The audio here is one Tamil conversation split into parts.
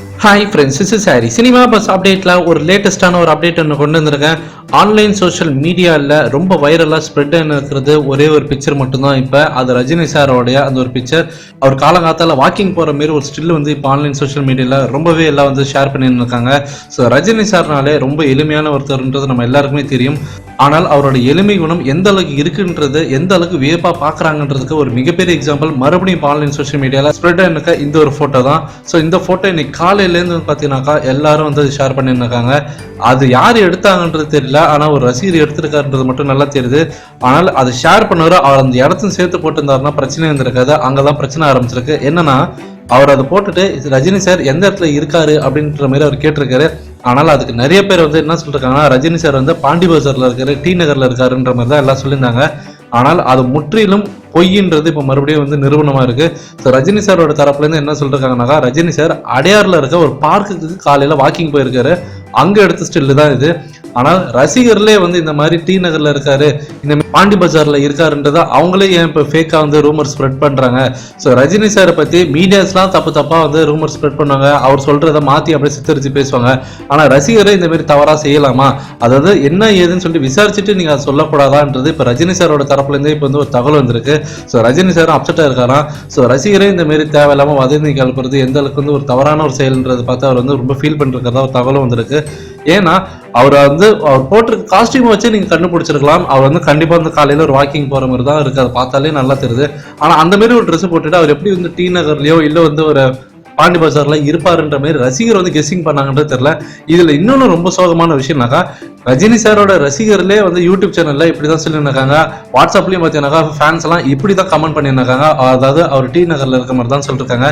Thank you. Hi friends is sorry cinema buzz அப்டேட்டில் ஒரு லேட்டஸ்டான ஒரு அப்டேட் ஒன்று கொண்டு வந்திருக்கேன். ஆன்லைன் சோஷியல் மீடியாவில் ரொம்ப வைரலாக ஸ்ப்ரெட் இருக்கிறது ஒரே ஒரு பிக்சர் மட்டும்தான் இப்போ. அது ரஜினி சாரோடைய அந்த ஒரு பிக்சர் அவர் காலங்காத்தால் வாக்கிங் போகிற மாரி ஒரு ஸ்டில் வந்து இப்போ ஆன்லைன் சோஷியல் மீடியாவில் ரொம்பவே எல்லாம் வந்து ஷேர் பண்ணியிருக்காங்க ஸோ ரஜினி சார்னாலே ரொம்ப எளிமையான ஒருத்தர்ன்றது நம்ம எல்லாருக்குமே தெரியும். ஆனால் அவரோட எளிமை குணம் எந்த அளவுக்கு இருக்குன்றது எந்த அளவுக்கு வியப்பாக பார்க்குறாங்கன்றதுக்கு ஒரு மிகப்பெரிய எக்ஸாம்பிள் மறுபடியும் இப்போ ஆன்லைன் சோஷியல் மீடியாவில் ஸ்ப்ரெட் இருக்க இந்த ஒரு ஃபோட்டோ தான். ஸோ இந்த ஃபோட்டோ இன்னைக்கு காலையில் வந்து பார்த்தீங்கன்னாக்கா எல்லாரும் வந்து ஷேர் பண்ணியிருக்காங்க அது யார் எடுத்தாங்கன்றது தெரியல ஆனால் ஒரு ரசிகர் எடுத்திருக்காருன்றது மட்டும் நல்லா தெரியுது. ஆனால் அதை ஷேர் பண்ணவர் அவர் அந்த இடத்தையும் சேர்த்து போட்டிருந்தாருன்னா பிரச்சனை இருந்திருக்காது. அங்கே தான் பிரச்சனை ஆரம்பிச்சிருக்கு. என்னன்னா அவர் அதை போட்டுட்டு ரஜினி சார் எந்த இடத்துல இருக்காரு அப்படின்ற மாதிரி அவர் கேட்டிருக்காரு. ஆனால் அதுக்கு நிறைய பேர் வந்து என்ன சொல்லிருக்காங்கன்னா ரஜினி சார் வந்து பாண்டி பஜாரில் இருக்காரு டி நகரில் இருக்காருன்ற மாதிரி தான் எல்லாம் சொல்லியிருந்தாங்க. ஆனால் அது முற்றிலும் பொய்ன்றது இப்போ மறுபடியும் வந்து நிறுவனமாக இருக்குது ஸோ ரஜினி சாரோட தரப்புலேருந்து என்ன சொல்றாங்கன்னாக்கா ரஜினி சார் அடையாரில் இருக்க ஒரு பார்க்குக்கு காலையில் வாக்கிங் போயிருக்காரு. அங்கே எடுத்த ஸ்டில்லு தான் இது. ஆனால் ரசிகர்லே வந்து இந்த மாதிரி டி நகரில் இருக்காரு இந்த பாண்டி பஜாரில் இருக்காருன்றதை அவங்களே ஏன் இப்போ ஃபேக்காக வந்து ரூமர் ஸ்ப்ரெட் பண்ணுறாங்க ஸோ ரஜினி சாரை பற்றி மீடியாஸ்லாம் தப்பு தப்பாக வந்து ரூமர் ஸ்ப்ரெட் பண்ணுவாங்க. அவர் சொல்கிறத மாற்றி அப்படியே சித்தரித்து பேசுவாங்க. ஆனால் ரசிகரே இந்த மாதிரி செய்யலாமா? அதாவது என்ன ஏதுன்னு சொல்லிட்டு விசாரிச்சுட்டு நீங்கள் அதை சொல்லக்கூடாதான்றது இப்போ ரஜினி சாரோட தரப்புலேருந்தே இப்போ வந்து ஒரு தகவல் வந்திருக்கு. ஸோ ரஜினி சாரும் அப்செட்டாக இருக்காராம் ஸோ ரசிகரே இந்த மாதிரி தேவையில்லாம வதந்தி கிளப்புறது எந்த அளவுக்கு வந்து ஒரு தவறான ஒரு செயல்ன்றது பார்த்து அவர் வந்து ரொம்ப ஃபீல் பண்ணிருக்கிறதா ஒரு தகவல் வந்திருக்கு. ஏன்னா அவர் வந்து அவர் போட்டிருக்க காஸ்டியூம் வச்சு நீங்க கண்டுபிடிச்சிருக்கலாம். அவர் வந்து கண்டிப்பா வந்து காலையில ஒரு வாக்கிங் போற மாதிரி தான் இருக்கு. அதை பார்த்தாலே நல்லா தெரியுது. ஆனா அந்த மாதிரி ஒரு ட்ரெஸ் போட்டுட்டு அவர் எப்படி வந்து டி நகர்லயோ இல்ல வந்து ஒரு பாண்டி பஜார்ல இருப்பாருன்ற மாதிரி ரசிகர் வந்து கெஸ்ஸிங் பண்ணாங்கன்றது தெரியல. இதுல இன்னொன்னு ரொம்ப சோகமான விஷயம்னாக்கா ரஜினி சாரோட ரசிகர்களே வந்து யூடியூப் சேனல்ல இப்படிதான் சொல்லியிருந்தாங்க. வாட்ஸ்அப்லயும் பார்த்தீங்கன்னாக்கா ஃபேன்ஸ் எல்லாம் இப்படி தான் கமெண்ட் பண்ணியிருந்தாங்க. அதாவது அவர் டி நகர்ல இருக்க மாதிரி தான் சொல்லிருக்காங்க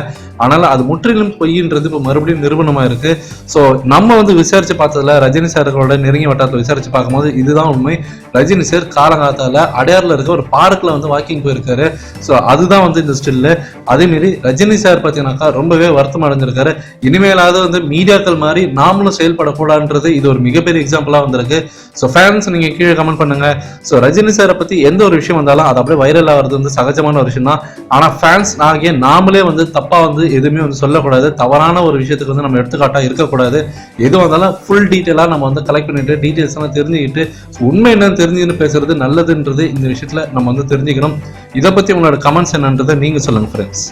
ஆனால் அது முற்றிலும் பொய்ன்றது இப்போ மறுபடியும் நிறுவனமா இருக்கு. ஸோ நம்ம வந்து விசாரிச்சு பார்த்ததுல ரஜினி சார்களோட நெருங்கிய வட்டாரத்தில் விசாரிச்சு பார்க்கும்போது இதுதான் உண்மை. ரஜினி சார் காலங்காத்தால அடையாறுல இருக்க ஒரு பார்க்ல வந்து வாக்கிங் போயிருக்காரு. ஸோ அதுதான் வந்து இந்த ஸ்டில்லு அதே மாரி ரஜினி சார் பார்த்தீங்கன்னாக்கா ரொம்பவே வருத்தம் அடைஞ்சிருக்காரு. இனிமேலாவது வந்து மீடியாக்கள் மாதிரி நாமளும் செயல்படக்கூடாதுன்றது இது ஒரு மிகப்பெரிய எக்ஸாம்பிளாக வந்திருக்கு. ஸோ ஃபேன்ஸ் நீங்கள் கீழே கமெண்ட் பண்ணுங்க. ஸோ ரஜினி சாரை பற்றி எந்த ஒரு விஷயம் வந்தாலும் அது அப்படியே வைரல் ஆகிறது வந்து சகஜமான ஒரு விஷயம் தான். ஆனால் ஃபேன்ஸ் ஆகிய நாமளே வந்து தப்பாக வந்து எதுவுமே வந்து சொல்லக்கூடாது. தவறான ஒரு விஷயத்துக்கு வந்து நம்ம எடுத்துக்காட்டாக இருக்கக்கூடாது. எது வந்தாலும் ஃபுல் டீட்டெயிலாக நம்ம வந்து கலெக்ட் பண்ணிட்டு டீட்டெயில்ஸ் எல்லாம் தெரிஞ்சுக்கிட்டு உண்மை என்னன்னு தெரிஞ்சுன்னு பேசுறது நல்லதுன்றது இந்த விஷயத்துல நம்ம வந்து தெரிஞ்சுக்கணும். இதை பத்தி உங்களோட கமெண்ட்ஸ் என்னன்றதை நீங்க சொல்லுங்க ஃப்ரெண்ட்ஸ்